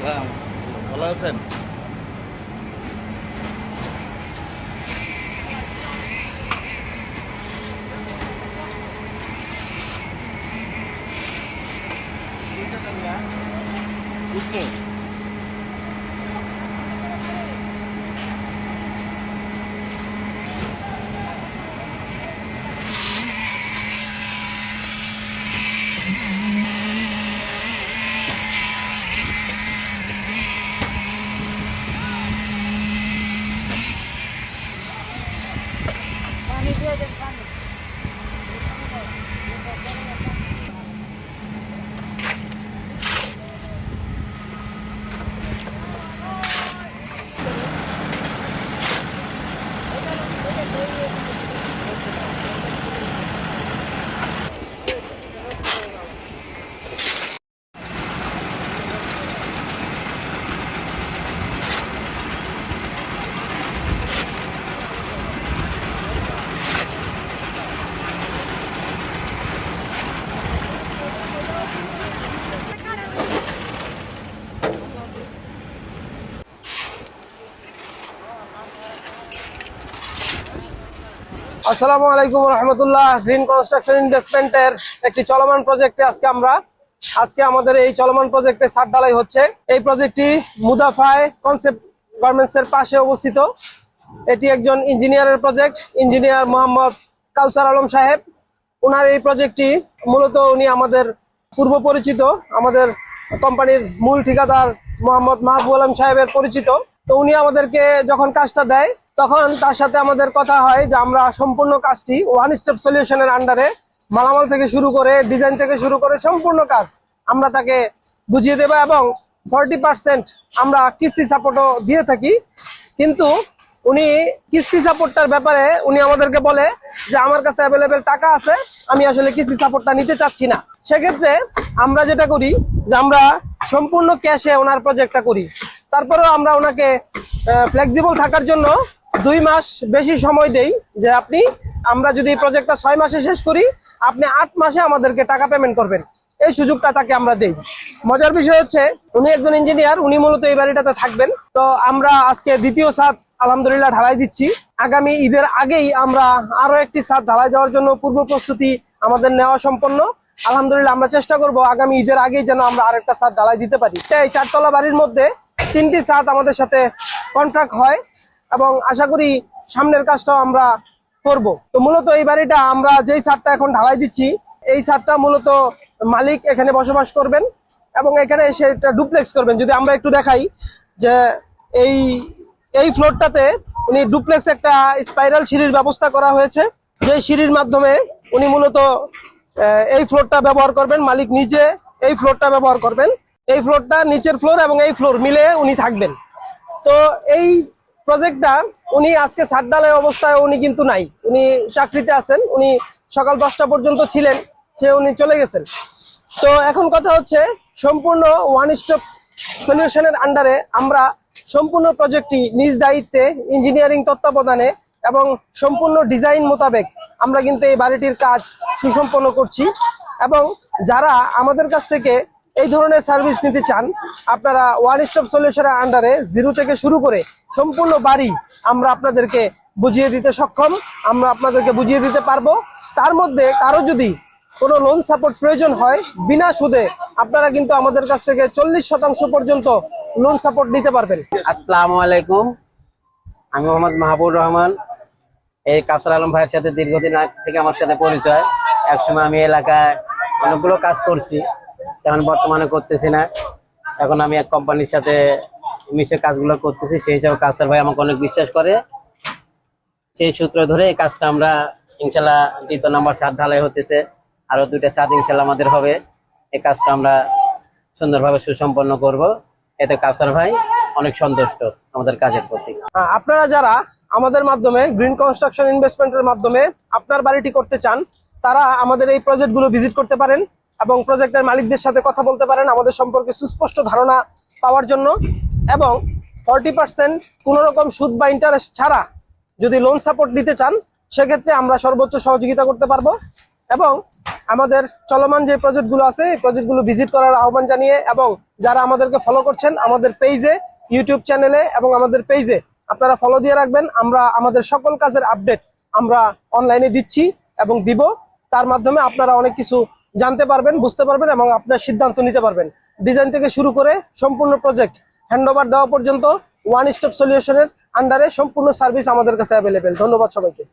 আসসালাম ভালো আছেন উঠবো পানি في بيت আসসালামু আলাইকুম রহমতুল্লাহ, গ্রিন কনস্ট্রাকশন ইনভেস্টমেন্টের একটি চলমান প্রজেক্টে আজকে আমরা, আজকে আমাদের এই চলমান প্রজেক্টে সার ঢালাই হচ্ছে। এই প্রজেক্টটি মুদাফায় কনসেপ্ট গার্মেন্টস এর পাশে অবস্থিত। এটি একজন ইঞ্জিনিয়ারের প্রজেক্ট, ইঞ্জিনিয়ার মোহাম্মদ কাউসার আলম সাহেব। ওনার এই প্রজেক্টটি মূলত উনি আমাদের পূর্ব পরিচিত, আমাদের কোম্পানির মূল ঠিকাদার মোহাম্মদ মাহবুব আলম সাহেবের পরিচিত। তো উনি আমাদেরকে যখন কাজটা দেয় তখন তার সাথে আমাদের কথা হয় যে আমরা সম্পূর্ণ কাজটি ওয়ান স্টেপ সলিউশনের আন্ডারে মালামাল থেকে শুরু করে ডিজাইন থেকে শুরু করে সম্পূর্ণ কাজ আমরা তাকে বুঝিয়ে দেবো এবং ফর্টি পার্সেন্ট আমরা কিস্তি সাপোর্টও দিয়ে থাকি। কিন্তু উনি কিস্তি সাপোর্টটার ব্যাপারে উনি আমাদেরকে বলে যে আমার কাছে অ্যাভেলেবেল টাকা আছে, আমি আসলে কিস্তি সাপোর্টটা নিতে চাচ্ছি না। সেক্ষেত্রে আমরা যেটা করি যে আমরা সম্পূর্ণ ক্যাশে ওনার প্রজেক্টটা করি। তারপরেও আমরা ওনাকে ফ্লেক্সিবল থাকার জন্য দুই মাস বেশি সময় দেই যে আপনি, আমরা যদি এই প্রজেক্টটা ছয় মাসে শেষ করি, আপনি আট মাসে আমাদেরকে টাকা পেমেন্ট করবেন। এই সুযোগটা তাকে আমরা দেই। মজার বিষয় হচ্ছে, উনি একজন ইঞ্জিনিয়ার উনি মূলত এই বাড়িটাতে থাকবেন। তো আমরা আজকে দ্বিতীয় ছাদ আলহামদুলিল্লাহ ঢালাই দিচ্ছি। আগামী ঈদের আগেই আমরা আরও একটি ছাদ ঢালাই দেওয়ার জন্য পূর্ব প্রস্তুতি আমাদের নেওয়া সম্পন্ন। আলহামদুলিল্লাহ আমরা চেষ্টা করব আগামী ঈদের আগেই যেন আমরা আরেকটা ছাদ ঢালাই দিতে পারি। এই চারতলা বাড়ির মধ্যে তিনটি ছাদ আমাদের সাথে কন্ট্রাক্ট হয়। এবং আশা করি সামনের কাজটাও আমরা করব। তো মূলত এই বাড়িটা আমরা যেই ছাদটা এখন ঢালাই দিচ্ছি, এই ছাদটা মূলত মালিক এখানে বসবাস করবেন এবং এখানে একটা ডুপ্লেক্স করবেন। যদি আমরা একটু দেখাই যে এই এই ফ্লোরটাতে উনি ডুপ্লেক্স একটা স্পাইরাল সিঁড়ির ব্যবস্থা করা হয়েছে। যে সিঁড়ির মাধ্যমে উনি মূলত এই ফ্লোরটা ব্যবহার করবেন। মালিক নিজে এই ফ্লোরটা ব্যবহার করবেন। এই ফ্লোরটা নিচের ফ্লোর এবং এই ফ্লোর মিলে উনি থাকবেন। তো এই প্রজেক্টটা উনি আজকে সাতডালের অবস্থায় উনি কিন্তু নাই। উনি চাকরিতে আছেন, উনি সকাল দশটা পর্যন্ত ছিলেন, সে উনি চলে গেছেন। তো এখন কথা হচ্ছে, সম্পূর্ণ ওয়ান স্টপ সলিউশনের আন্ডারে আমরা সম্পূর্ণ প্রজেক্টটি নিজ দায়িত্বে ইঞ্জিনিয়ারিং তত্ত্বাবধানে এবং সম্পূর্ণ ডিজাইন মোতাবেক আমরা কিন্তু এই বাড়িটির কাজ সুসম্পন্ন করছি। এবং যারা আমাদের কাছ থেকে এই ধরনের সার্ভিস নিতে চান, আপনারা ওয়ান স্টপ সলিউশনের আন্ডারে জিরো থেকে শুরু করে সম্পূর্ণ বাড়ি আমরা আপনাদেরকে বুঝিয়ে দিতে সক্ষম, আমরা আপনাদেরকে বুঝিয়ে দিতে পারব। তার মধ্যে কারও যদি কোনো লোন সাপোর্ট প্রয়োজন হয়, বিনা সুদে আপনারা কিন্তু আমাদের কাছ থেকে চল্লিশ শতাংশ পর্যন্ত লোন সাপোর্ট নিতে পারবেন। আসসালামু আলাইকুম। আমি মোহাম্মদ মাহবুব রহমান। এই কাসর আলম ভাইয়ের সাথে দীর্ঘদিন থেকে আমার সাথে পরিচয়। একসময় আমি এলাকায় অনেকগুলো কাজ করছি। এখন বর্তমানে করতেছি না। এখন আমি এক কোম্পানির সাথে মিশে কাজগুলো করতেছি, সেই হিসাবে কাসর ভাই আমাকে অনেক বিশ্বাস করে। সেই সূত্র ধরে এই কাজটা আমরা ইনশাল্লাহ দ্বিতীয় নাম্বার ছাদ ঢালাই হতেছে আরও দুইটা সাত ইনশাল্লাহ আমাদের হবে। এই কাজটা আমরা সুন্দরভাবে সুসম্পন্ন করব। এতে কাসর ভাই অনেক সন্তুষ্ট আমাদের কাজের প্রতি। আপনারা যারা আমাদের মাধ্যমে গ্রিন কনস্ট্রাকশন ইনভেস্টমেন্টের মাধ্যমে আপনার বাড়িটি করতে চান, তারা আমাদের এই প্রজেক্টগুলো ভিজিট করতে পারেন। এবং প্রজেক্টের মালিকদের সাথে কথা বলতে পারেন আমাদের সম্পর্কে সুস্পষ্ট ধারণা পাওয়ার জন্য। এবং ফর্টি পার্সেন্ট কোনোরকম সুদ বা ইন্টারেস্ট ছাড়া যদি লোন সাপোর্ট নিতে চান, সেক্ষেত্রে আমরা সর্বোচ্চ সহযোগিতা করতে পারব। এবং আমাদের চলমান যে প্রজেক্টগুলো আছে, এই প্রজেক্টগুলো ভিজিট করার আহ্বান জানিয়ে এবং যারা আমাদেরকে ফলো করছেন, আমাদের পেজে ইউটিউব চ্যানেলে এবং আমাদের পেজে আপনারা ফলো দিয়ে রাখবেন। আমরা আমাদের সকল কাজের আপডেট আমরা অনলাইনে দিচ্ছি এবং দিব। তার মাধ্যমে আপনারা অনেক কিছু জানতে পারবেন, বুঝতে পারবেন এবং আপনার সিদ্ধান্ত নিতে পারবেন। ডিজাইন থেকে শুরু করে সম্পূর্ণ প্রজেক্ট হ্যান্ডওভার দেওয়া পর্যন্ত ওয়ান স্টপ সলিউশনের আন্ডারে সম্পূর্ণ সার্ভিস আমাদের কাছে অ্যাভেলেবেল ধন্যবাদ সবাইকে।